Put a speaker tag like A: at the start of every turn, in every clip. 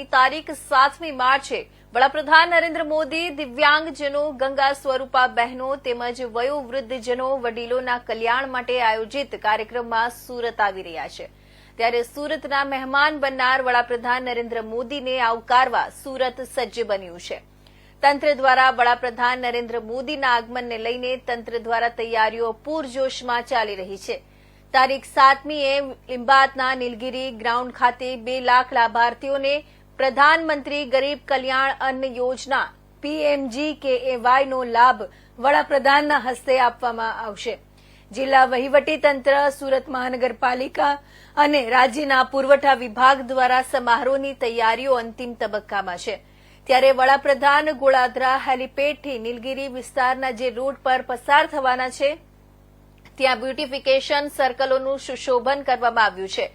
A: આગામી તારીખ સાતમી માર્ચે વડાપ્રધાન નરેન્દ્ર મોદી, દિવ્યાંગજનો, ગંગા સ્વરૂપા બહેનો તેમજ વયોવૃદ્ધજનો, વડીલોના કલ્યાણ માટે આયોજિત કાર્યક્રમમાં સુરત આવી રહ્યા છે. ત્યારે સુરતના મહેમાન બનનાર વડાપ્રધાન નરેન્દ્ર મોદીને આવકારવા સુરત સજ્જ બન્યું છે. તંત્ર દ્વારા વડાપ્રધાન નરેન્દ્ર મોદીના આગમનને લઈને તંત્ર દ્વારા તૈયારીઓ પૂરજોશમાં ચાલી રહી છે. તારીખ સાતમીએ લીંબાતના નીલગીરી ગ્રાઉન્ડ ખાતે બે લાખ લાભાર્થીઓને પ્રધાનમંત્રી ગરીબ કલ્યાણ અન્ન યોજના પીએમજી કેએવાયનો લાભ વડાપ્રધાનના હસ્તે આપવામાં આવશે. જિલ્લા વહીવટીતંત્ર સુરત મહાનગરપાલિકા અને રાજ્યના પુરવઠા વિભાગ દ્વારા સમારોહની તૈયારીઓ અંતિમ તબક્કામાં છે. ત્યારે વડાપ્રધાન ગોળાધરા હેલીપેડથી નીલગીરી વિસ્તારના જે રૂટ પર પસાર થવાના છે, ત્યાં બ્યુટિફિકેશન સર્કલોનું સુશોભન કરવામાં આવ્યું છે.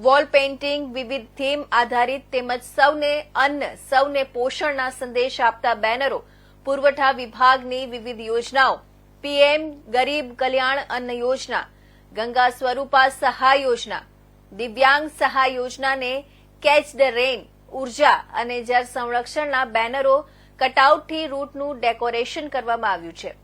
A: વોલ પેઇન્ટિંગ, વિવિધ થીમ આધારિત તેમજ સૌને અન્ન, સૌને પોષણના સંદેશ આપતા બેનરો, પુરવઠા વિભાગની વિવિધ યોજનાઓ, પીએમ ગરીબ કલ્યાણ અન્ન યોજના, ગંગા સ્વરૂપા સહાય યોજના, દિવ્યાંગ સહાય યોજનાને કેચ ધ રેન ઊર્જા અને જળ સંરક્ષણના બેનરો કટઆઉટથી રૂટનું ડેકોરેશન કરવામાં આવ્યું છે.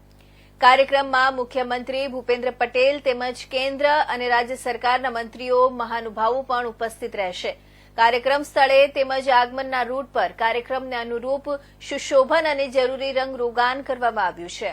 A: કાર્યક્રમમાં મુખ્યમંત્રી ભૂપેન્દ્ર પટેલ તેમજ કેન્દ્ર અને રાજ્ય સરકારના મંત્રીઓ મહાનુભાવો પણ ઉપસ્થિત રહેશે. કાર્યક્રમ સ્થળે તેમજ આગમનના રૂટ પર કાર્યક્રમને અનુરૂપ સુશોભન અને જરૂરી રંગ રોગાન કરવામાં આવ્યું છે.